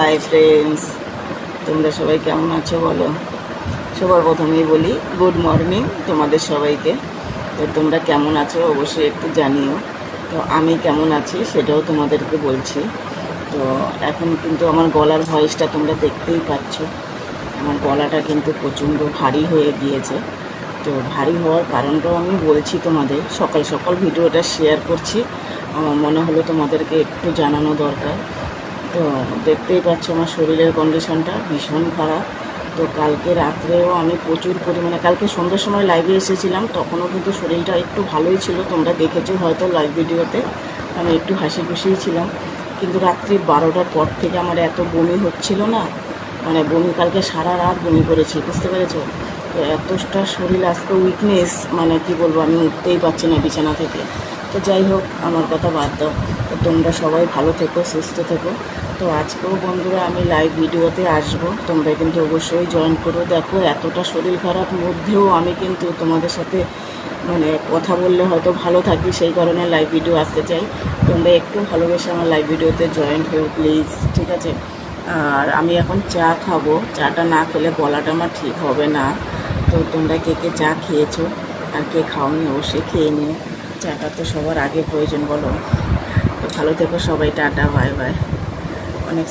Hi friends তোমরা সবাই কেমন আছো বলো? সবার প্রথমেই বলি গুড মর্নিং তোমাদের সবাইকে। তো তোমরা কেমন আছো অবশ্যই একটু জানিও। তো আমি কেমন আছি সেটাও তোমাদেরকে বলছি। তো এখন কিন্তু আমার গলার ভয়েসটা তোমরা দেখতেই পাচ্ছ। আমার গলাটা কিন্তু প্রচণ্ড ভারী হয়ে গিয়েছে। তো ভারী হওয়ার কারণটাও আমি বলছি তোমাদের। সকাল সকাল ভিডিওটা শেয়ার করছি। আমার মনে হলো তোমাদেরকে একটু জানানো দরকার। তো দেখতেই পাচ্ছ আমার শরীরের কন্ডিশনটা ভীষণ খারাপ। তো কালকে রাত্রেও আমি প্রচুর পরিমাণে, কালকে সন্ধ্যার সময় লাইভে এসেছিলাম, তখনও কিন্তু শরীরটা একটু ভালোই ছিল, তোমরা দেখেছ হয়তো লাইভ ভিডিওতে আমি একটু হাসি খুশিই ছিলাম। কিন্তু রাত্রি বারোটার পর থেকে আমার এত বমি হচ্ছিল না। মানে বমি কালকে সারা রাত বমি করেছি, বুঝতে পেরেছ? তো এতটা শরীর আজকে উইকনেস মানে কি বলব, আমি উঠতেই পারছি না বিছানা থেকে। তো যাই হোক, আমার কথা বাদ দাও। তো তোমরা সবাই ভালো থেকো, সুস্থ থেকো। তো আজকেও বন্ধুরা আমি লাইভ ভিডিওতে আসব। তোমরা কিন্তু অবশ্যই জয়েন করো। দেখো, এতটা শরীর খারাপ, মধ্যেও আমি কিন্তু তোমাদের সাথে মানে কথা বললে হয়তো ভালো থাকি, সেই কারণে লাইভ ভিডিও আসতে চাই। তোমরা একটু ভালোবেসে আমার লাইভ ভিডিওতে জয়েন হও প্লিজ ঠিক আছে? আর আমি এখন চা খাব। চাটা না খেলে গলাটা আমার ঠিক হবে না। তো তোমরা কে কে চা খেয়েছো আর কে খাওনি, অবশ্যই খেয়ে নিও। চাটা তো সবার আগে প্রয়োজন বলো। তো ভালো থেকো সবাই টাটা বাই বাই। অনেক